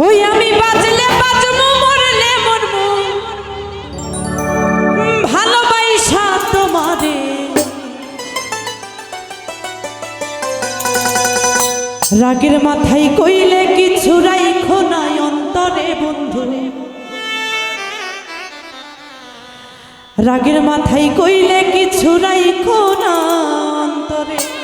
ওই আমি বাজলে বাজমু, মরলে মরমু। ভালোবাসা তোমারে। রাগের মাথায় কইলে কিছু রাইখো নাই অন্তরে বন্ধু রাগের মাথায় কইলে কিছু রাইখো না অন্তরে।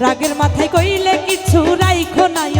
রাগের মাথায় কইলে কিছু রাইখো নাই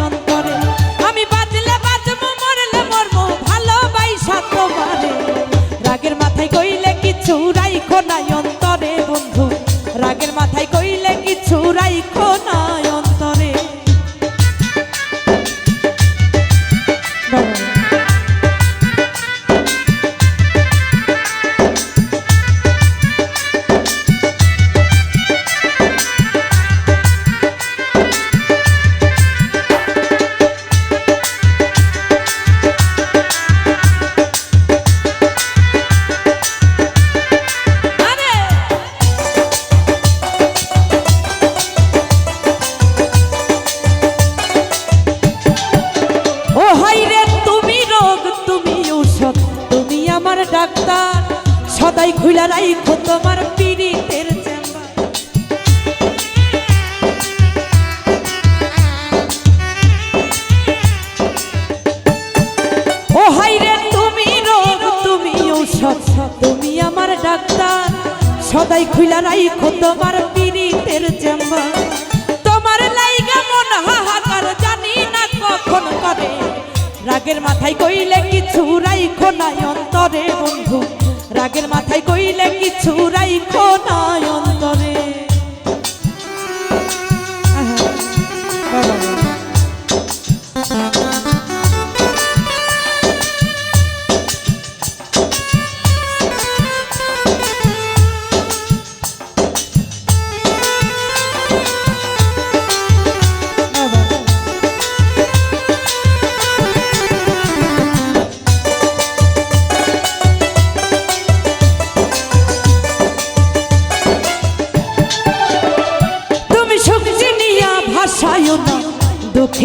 তুমি আমার ডাক্তার, সদাই খুলা রাইখো তোমার পীড়িতের তুমি আমার ডাক্তার, সদাই খুলা রাইখো তোমার পীড়িতের চেম্বার। রাগের মাথায় কইলে কিছু রাইখো নাই অন্তরে বন্ধু। রাগের মাথায় কইলে কিছু রাইখো নাই অন্তরে।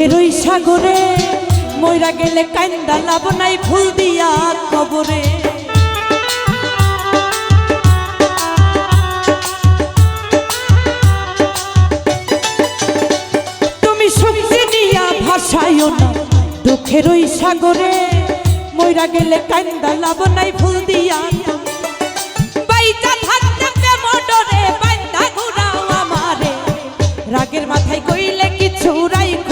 দুঃখের সাগরে, ময়রা গেলে কান্দা লাভ নাই ফুল দিয়া কবরে। তুমি সবজি দিয়া ভাসায় না দুঃখের ওই সাগরে, ময়রা গেলে কান্দা লাভ নাই ফুল দিয়া। রাগের মাথায় কইলে কিছু রাইখো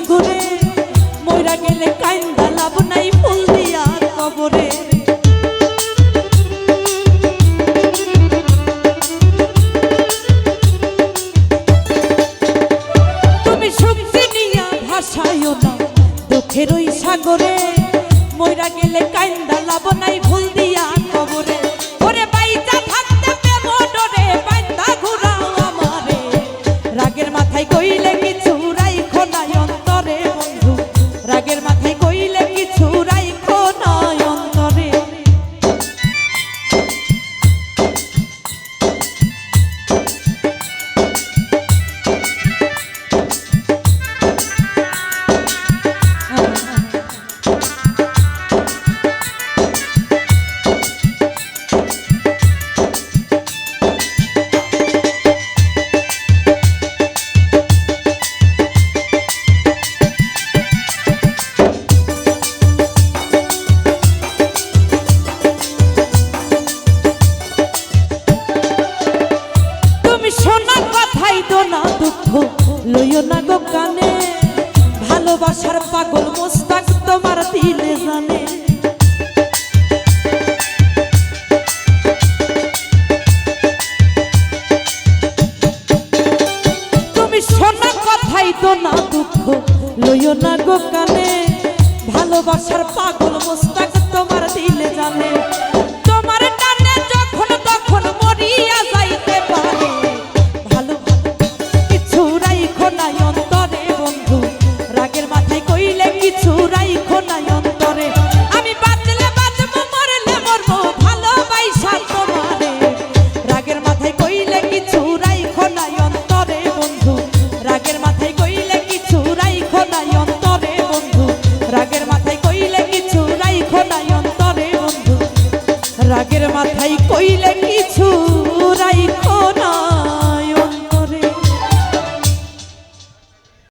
সাগরে ময়রা গেলে কান্দা লাভ নাই ফুল দিয়া কবরে। তুমি সবজি নিয়া ভাসায় না, দুঃখের ওই সাগরে ময়রা গেলে কান্দা লাভ নাই ফুল না গো কানে? ভালোবাসার পাগল মোস্তাক তোমার দিলে জানে। তুমি শোনা কথাই তো না দুঃখ, লইও না গো কানে। ভালোবাসার পাগল মোস্তাক তোমার দিলে জানে। মাথায় কইলে কিছু